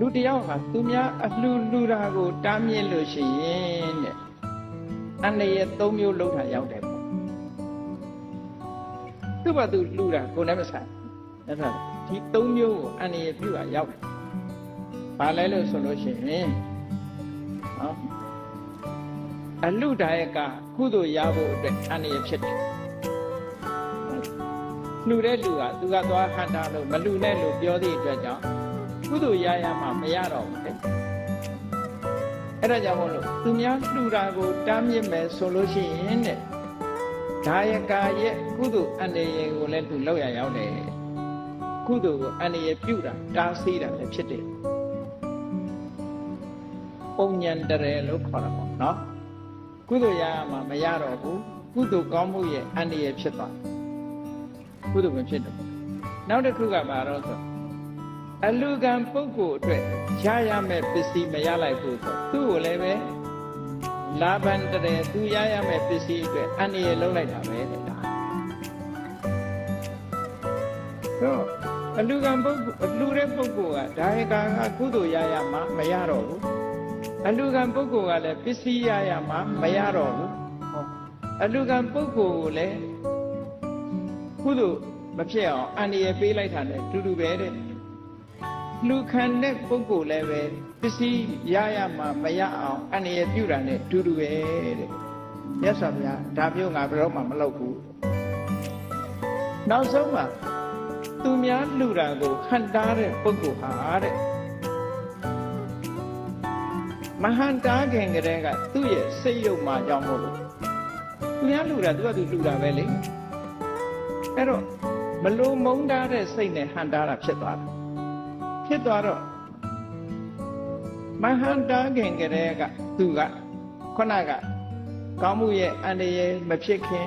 လူတစ်ယောက်ဟာသူများအလှူလူတာကိုတားမြစ်လို့ရှိရင်တဲ့အန္တရာယ်၃မျိုးလုံးတာရောက်တယ်ပေါ့သူ့ဘာသူလှူတာကိုယ်လည်းမဆိုင်အဲ့ဒါဒီ၃မျိုးကိုအန္တရာယ်ပြုတာရောက်တယ်ဘာလဲလို့ဆိုလို့ရှိရင်နော်အလှူတာရဲ့ကကုသိုလ်ရဖို့အတွက်အန္တရာယ်ဖြစ်တယ်လှူတဲ့လူကသူကသွားဟန်တာလို့မလှူနဲ့လို့ပြောသည့်အတွက်ကြောင့် ကုသိုလ်ရရမှမရတော့ဘူးလေအဲ့ဒါကြောင့်မို့လို့သူများလှူတာကိုတားမြစ်မယ်ဆိုလို့ရှိရင်တဲ့ဒါယကာရဲ့ကုသိုလ်အန္တရာယ်ကိုလည်းသူလောက်ရရောက်တယ်ကုသိုလ်ကိုအန္တရာယ်ပြုတာတားဆီးတာလည်းဖြစ်တယ်ပုံညံတရယ်လို့ခေါ်တာပေါ့နော်ကုသိုလ်ရရမှမရတော့ဘူးကုသိုလ်ကောင်းမှုရဲ့အန္တရာယ်ဖြစ်သွားတယ်ကုသိုလ်မဖြစ်တော့ဘူးနောက်တစ်ခုကဘာတော့ဆို အလူကံပုဂ္ဂိုလ်အတွက်ရရမဲ့ပစ္စည်းမရလိုက်ဘူးဆိုသူ့ကိုလည်းပဲလာဘန်တရယ်သူရရမဲ့ပစ္စည်းအတွက်အန္တရာယ်လုံးလိုက်တာပဲတဲ့ဒါတော့အလူကံပုဂ္ဂိုလ်အလူတဲ့ပုဂ္ဂိုလ်ကဒါရကာကကုသိုလ်ရရမှမရတော့ဘူးအလူကံပုဂ္ဂိုလ်ကလည်းပစ္စည်းရရမှမရတော့ဘူးဟောအလူကံပုဂ္ဂိုလ်ကိုလည်းကုသိုလ်မဖြစ်အောင်အန္တရာယ်ပေးလိုက်တာနဲ့တူတူပဲတဲ့ လူခံတဲ့ပုဂ္ဂိုလ်လည်းပဲပစ္စည်းရရမှမရအောင်အန္တရာယ်ပြုတာနဲ့တူတူပဲတဲ့မြတ်စွာဘုရားဒါမျိုးငါဘယ်တော့မှမလုပ်ဘူးနောက်ဆုံးမှာသူများလှူတာကိုဟန်တားတဲ့ပုဂ္ဂိုလ်ဟာတဲ့မဟန်တားခင်ကတည်းကသူ့ရဲ့စိတ်ယုံမှကြောင့်မို့လို့သူများလှူတာသူကသူလှူတာပဲလေအဲ့တော့မလိုမုန်းတားတဲ့စိတ်နဲ့ဟန်တားတာဖြစ်သွားတာ ဖြစ်သွားတော့မဟန်တားခင်ကတည်းကသူကခုနကကောင်းမှုရဲ့အန္တရာယ်မဖြစ်ခင်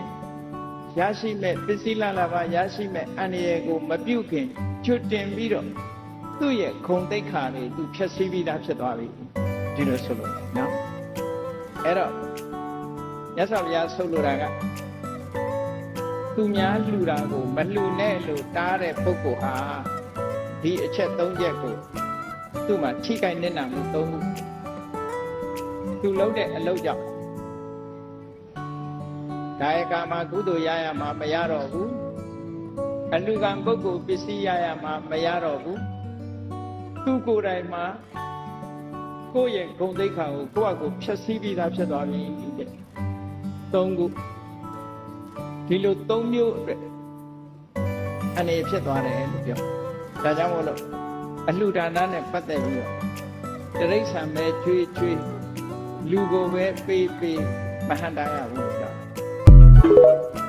ရရှိမဲ့ပစ္စည်းလာလာပါရရှိမဲ့အန္တရာယ်ကို မပြုတ်ခင်ချွတ်တင်ပြီးတော့သူ့ရဲ့ခုံတိတ်ခါတွေသူဖြည့်ဆည်းပြီးသားဖြစ်သွားပြီဒီလိုဆိုလို့နော်အဲ့တော့မြတ်စွာဘုရားဆုလို့တာကသူများလှူတာကို မလှူနဲ့လို့တားတဲ့ပုဂ္ဂိုလ်ဟာ ဒီအချက်၃ချက်ကိုသူ့မှာထိခိုက်နေတာမှု၃ခုသူလုပ်တဲ့အလုပ်ကြောင့်ကာယကမှာကုသိုလ်ရရမှာမရတော့ဘူးအလူကံပုဂ္ဂိုလ်ပစ္စည်းရရမှာမရတော့ဘူးသူကိုယ်တိုင်မှာကိုယ့်ရဲ့ဂုဏ်သိက္ခာကိုကိုယ့်အကိုဖျက်ဆီးပြီးသားဖြစ်သွားပြီတဲ့သုံးခုဒီလိုသုံးမျိုးအတွက်အနေဖြစ်သွားတယ်လို့ပြော ဒါကြောင့်မို့လို့အလှဒါနနဲ့ပတ်သက်ပြီးတော့တရိษံပဲချွေးချွေးလူကိုပဲပေးပေးမဟာတရားဘူးတော့